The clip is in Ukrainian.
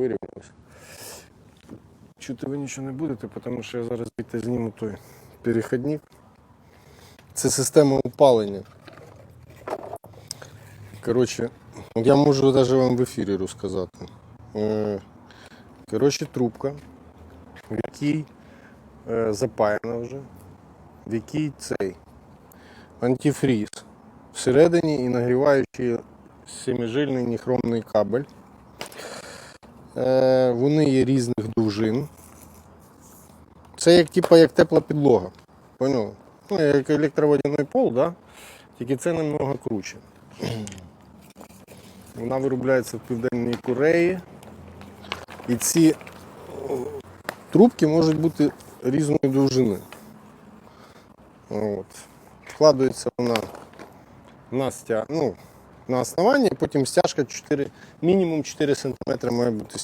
вирівнялося. Чути ви нічого не будете, тому що я зараз звідти зніму той перехідник. Це система опалення. Коротше, я можу навіть вам в ефірі розказати. Е, Коротше, трубка, в якій е, запаяна вже, в якій цей антифріз. Всередині і нагріваючий семижильний ніхромний кабель. Е, вони є різних довжин. Це як, типа, як тепла підлога. Поняв? Ну, як електроводяний пол, да? тільки це намного круче. Вона виробляється в Південній Кореї. І ці трубки можуть бути різної довжини. От. Вкладається вона на, стя... ну, на основанні, потім стяжка 4, мінімум 4 см має бути